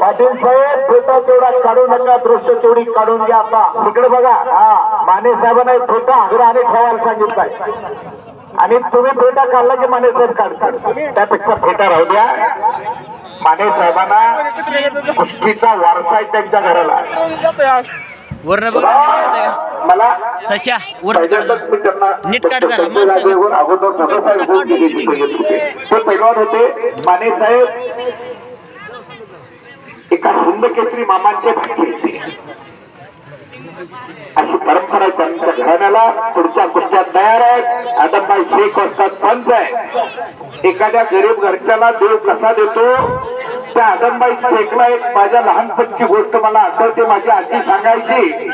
पाटील साहेब फेटा तेवढा काढू नका दृश्य तेवढी काढून घ्या आता इकडे बघा हा माने साहेबांना एक फेटा आग्रह आणि ठेवायला सांगितलाय आणि तुम्ही फेटा काढला की माने साहेब काढतात त्यापेक्षा फेटा राहू द्या माने साहेबांना कुस्तीचा वारसा आहे त्यांच्या घराला वरण बघ मला सच्या वर पहिल्यांदाच मी त्यांना नीट काढ जरा, संजय राजेवर अगोदर दादासाहेब बोल केलेली पाहिजे होते. ते पैलवान होते माने साहेब एका हिंदकेसरी मामांचे भाचे. होते अशी परंपरा त्यांच्या घराण्याला. पुढच्या कुस्त्यात तयार आहे आदमबाई शेख असतात पंच आहे. एखाद्या गरीब घरच्याला देव कसा देतो? त्या आदमबाई शेखला एक माझ्या लहानपणची गोष्ट मला आठवते माझी आजी सांगायची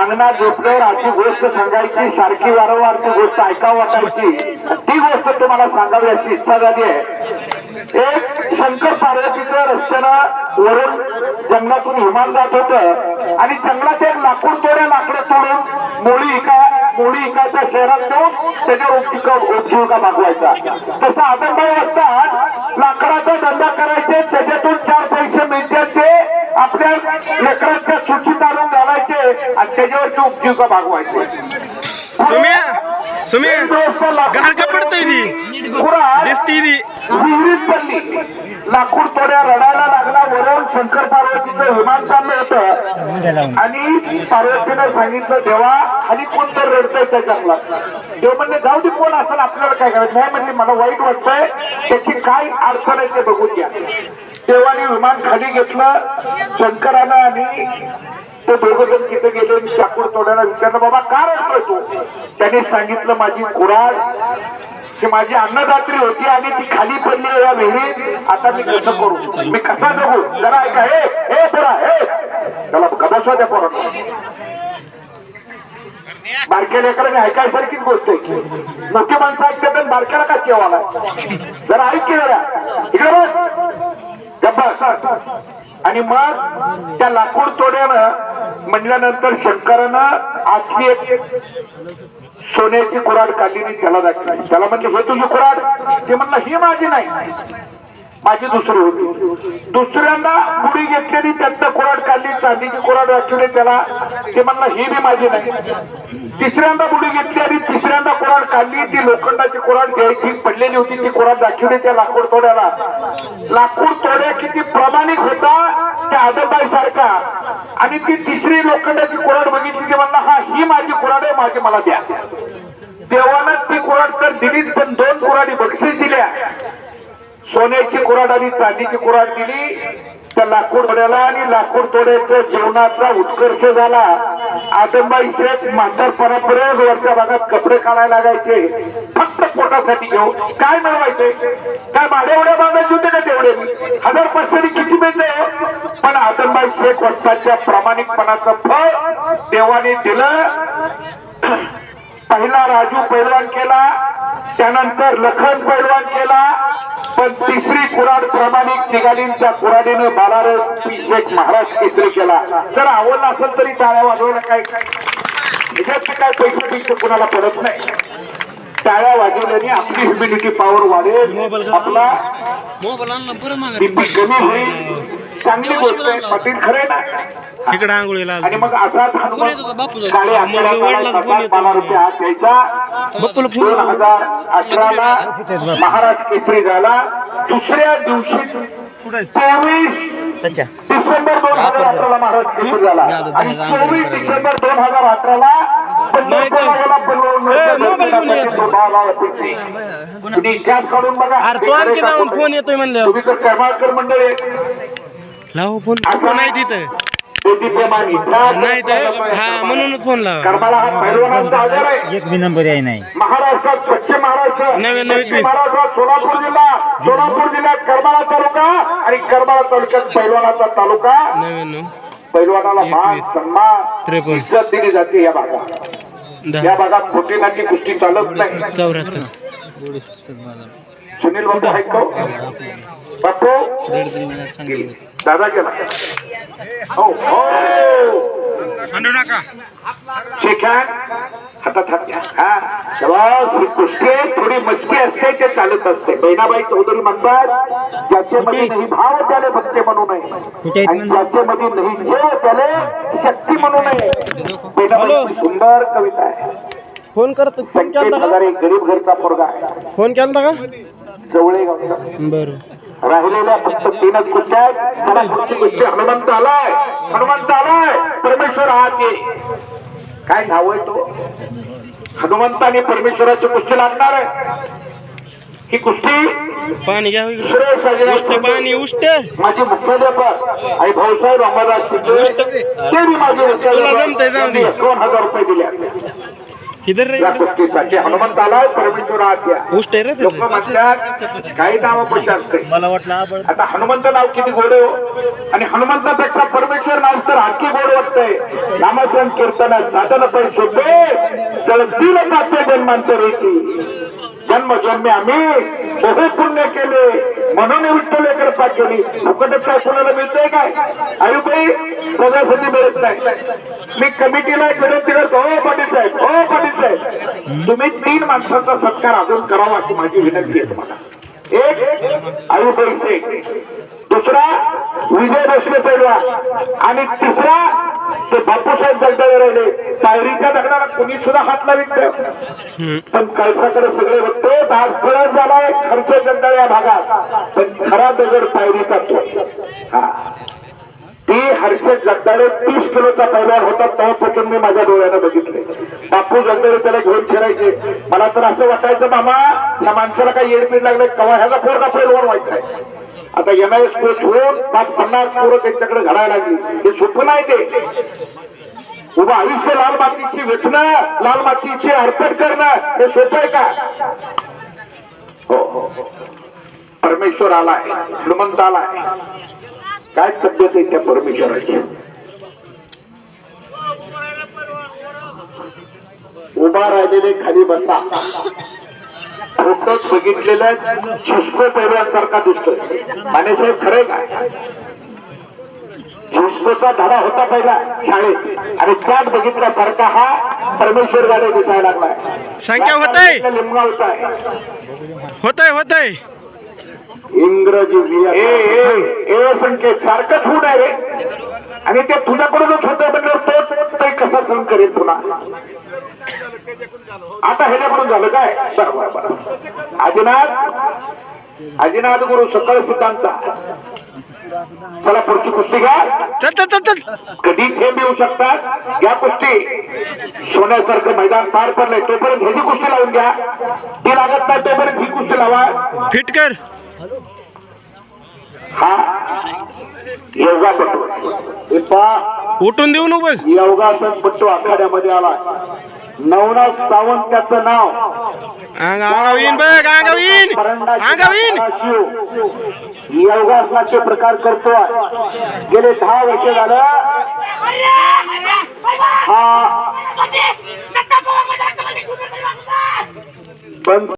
अंगणात झोपल्यावर आजी गोष्ट सांगायची सारखी वारंवार ती गोष्ट ऐकावं वाटायची. ती गोष्ट तुम्हाला सांगावी अशी इच्छा झाली आहे. एक शंकर पार्वतीचं रस्त्यानं वरून जंगलातून विमान जात होतं आणि जंगलात एक लाकूड तोड्या लाकडं तोडून मोळी इका मोळी इकाच्या शहरात नेऊन त्याच्यावर उपजीविका उपजीविका मागवायचा. तसं आदमबाई असतात लाकडाचा धंदा करायचे त्याच्यातून चार पैसे मिळतात ते आपल्या लेकरांच्या सुचित आणून घालायचे आणि त्याच्यावरची उपजीविका भागवायचे. दिसती विहिरीत पडली. लाकूड तोड्या रडायला लागला. वरून शंकर पार्वतीचं विमान चाललं होतं आणि पार्वतीनं सांगितलं देवा खाली कोण तर रडतंय त्या जंगलात देव म्हणले जाऊ दे कोण असेल आपल्याला काय करायचं? नाही म्हणजे मला वाईट वाटतंय त्याची काय अडचण आहे ते बघून घ्या. देवाने विमान खाली घेतलं शंकरानं आणि ते दोघं जण तिथे गेले आणि लाकूड तोडायला विचारलं बाबा का रडतोय तू? त्याने सांगितलं माझी कुराड की माझी अन्नदात्री होती आणि ती खाली पडली या विहिरीत आता मी कसं करू? मी कसा जगू? जरा ऐका. हे हे पुरा हे. त्याला कदासा द्या पोरा बारक्या लेकरांनी ऐकायसारखीच गोष्ट आहे की मोठी माणसं ऐकतात आणि बारक्याला का चेवाला? जरा ऐक की जरा. इकडे बघ. गप्पा. आणि मग त्या लाकूड तोड्यानं म्हणल्यानंतर शंकरानं आजची एक सोन्याची कुराड काढली मी त्याला दाखवली. त्याला म्हणले हे तुझी कुराड ते म्हणलं ही माझी नाही. माझी दुसरी होती. दुसऱ्यांदा गुढी घेतलेली त्यांचं कुराड काढली चांदीची कुराड दाखवली त्याला. ते म्हणलं ही बी माझी नाही. तिसऱ्यांदा गुढी घेतली आणि तिसऱ्यांदा कुराड काढली. ती लोखंडाची कुराड घ्यायची पडलेली होती. ती कुराड दाखवली त्या लाकूड तोड्याला. लाकूड तोड्या किती प्रामाणिक होता त्या आदबाई सारखा आणि ती तिसरी लोखंडाची कुराड बघितली. ती म्हणलं हा ही माझी माझी मला द्या. देवानं ती कुराड तर दिलीच पण दोन कुराडी बक्षीस दिल्या. सोन्याची कुराड आणि चांदीची कुराड दिली. त्या लाकूड तोड्याला आणि लाकूड तोड्याच्या जीवनाचा उत्कर्ष झाला. आदमबाई शेख म्हातारपणापर्यंत वरच्या भागात कपडे काढायला लागायचे. फक्त पोटासाठी घेऊ काय मिळवायचे काय भाड्या एवढ्या बांधायचे होते का तेवढे? हजार पर्सेंट किती मिळते? पण आदमबाई शेख वस्ताच्या प्रामाणिकपणाचं फळ देवाने दिलं. पहिला राजू पैलवान केला त्यानंतर लखन पैलवान केला पण तिसरी कुराड प्रामाणिक निघाली त्या कुराडीनं बालारस महाराज केसरी केला. जर आवडला असेल तरी टाळ्या वाजवायला काय ह्याच्यात काय पैसे पैसे कुणाला पडत नाही. टाळ्या वाजवल्याने आपली ह्युमिनिटी पॉवर वाढेल. आपला कमी होईल. चांगली गोष्ट आहे पाटील खरे ना? इकडे आंघोळीला आणि मग असाच हनुमान काळे अकरा बारा रुपये हात द्यायचा. दोन हजार अठराला महाराज केसरी झाला. दुसऱ्या दिवशी तेवीस डिसेंबर दोन हजार अठराला महाराज केसरी झाला. आणि चोवीस डिसेंबर दोन हजार अठराला तुम्ही इतिहास काढून बघा. फोन येतोय म्हणलं तुम्ही तर मंडळ लाव फोन. फोन आहे तिथं. नाही तर हा म्हणूनच फोन लावा. हा एक बी नंबर आहे नाही. महाराष्ट्रात पश्चिम महाराष्ट्र. नव्याण्णव पश्चिम एकवीस. महाराष्ट्रात सोलापूर जिल्हा. सोलापूर जिल्ह्यात करमाळा तालुका आणि करमाळा तालुक्यात पैलवानाचा तालुका. नव्याण्णव. पैलवानाला मान. सन्मान. इज्जत दिली जाते या भागात. या भागात खोटी नाटी कुस्ती चालत नाही. चौऱ्याहत्तर. सुनील बापू आहेत का बापू दादा गेला. हो हो. हातात हात घ्या. हा. ही कुस्ती थोडी मस्ती असते ते चालत असते. बहिणाबाई चौधरी म्हणतात ज्याच्यामध्ये नाही भाव त्याला भक्ती म्हणू नये. आणि ज्याच्यामध्ये नाही जे त्याला शक्ती म्हणू नये. बहिणाबाईची सुंदर कविता आहे. फोन करतो फोन संकेत केलता का? हजारे गरीब घरचा पोरगा आहे. फोन केलता का? जवळे गावचा. बरं. राहिलेल्या फक्त तीनच कुस्त्या आहेत? पुढची कुस्ती हनुमंत आलाय. हनुमंत आलाय. परमेश्वर आहात ये काय आहे तो? हनुमंत आणि परमेश्वराची कुस्ती लागणार आहे. ही कुस्ती पाणी घ्या होय. सुरेश उष्ट पाणी उष्ट. माझे मुख्याध्यापक आणि भाऊसाहेब अंबादास शिंदे ते बी माझे तुला जमतंय, जाऊ दे. मुख्याध्यापक. दोन हजार रुपये दिले. इधर रे या कुस्तीसाठी हनुमंत आलाय परमेश्वर आहात या उष्ट आहे रे लोक. म्हणतात काही नाव पैसे असते मला वाटलं आबळ आता हनुमंत नाव किती गोड आहे हो? आणि हनुमंतापेक्षा परमेश्वर नाव तर आणखी गोड वाटतंय नामस्मरण कीर्तन साधन पण सोपे चळतील पात्र जन्मांतर रेती जन्म जन्मे आम्ही बहु पुण्य केले. म्हणून विठ्ठल कृपा केली फुकट काय कुणाला मिळतंय काय? आयुबाई सजासजी मिळत नाही. मी कमिटीला विनंती करतो हो पाटील साहेब हो पाटील साहेब. तुम्ही तीन माणसांचा सत्कार अजून करावा अशी माझी विनंती आहे तुम्हाला. एक आयुबाई शेख दुसरा विजय भोसले पैलवा आणि तिसरा ते बापूसाहेब जगदाळे राहिले. तायरीच्या दगडाला कुणी सुद्धा हात लावित पण कळसाकडे सगळे बघतो आज खरंच झालाय खर्च जगदाळे या भागात. पण खरा दगड तायरीचा तो. हा. ती हर्षद जगदाळे तीस किलोचा पैलवान होता तेव्हापासून मी माझ्या डोळ्यानं बघितले. बापू जगदाळे त्याला घेऊन फिरायचे. मला तर असं वाटायचं मामा या माणसाला काही येडपीड लागले कवा ह्याचा पोरगा पैलवान व्हायचा आहे आता एमआयएस कोच होऊन पाच पन्नास पोरं त्यांच्याकडे घडायला लागली. हे सोपं नाही ते. उभं आयुष्य लाल मातीची वेचणं लाल मातीची अर्पण करणं हे सोपं आहे का? हो हो. हो. परमेश्वर आलाय श्रीमंत आलाय. काय तब्येत आहे त्या परमेश्वराची? उभा राहिलेले खाली बसा. फोटोत बघितलेल्या झिस्को पैलवांसारखा दिसतोय. मानेसाहेब खरंय काय झिस्कोचा धडा होता पहिला शाळेत. आणि त्यात बघितल्यासारखा हा परमेश्वर गाडे दिसायला लागलाय. संख्या होतंय. लिमगावचा आहे होतय. होतय इंग्रजी विया- ए ए. ए संकेत सारखंच होऊन आहे रे आणि ते तुझ्याकडूनच होतंय म्हणजे तो ते कसा सहन करेल पुन्हा? आता ह्याच्याकडून झालं काय? बरोबर आजीनाथ आजीनाथ गुरु सकळ सिद्धांचा चला पुढची कुस्ती घ्या. चल चल चल चल. कधी थेंब येऊ शकतात? या कुस्ती. सोन्यासारखं मैदान पार पडलंय. तोपर्यंत ह्याची कुस्ती लावून घ्या. ती लागत नाही तोपर्यंत ही कुस्ती लावा. फिट कर. उठून देऊ नको बघ योगासन पट्टू आखाड्यामध्ये आला नवनाथ सावंत त्याचं नाव अंग अंगाव येईन बघ अंगाव येईन अंगाव येईन शिव योगासनाचे प्रकार करतोय गेले दहा वर्ष झालं हा पण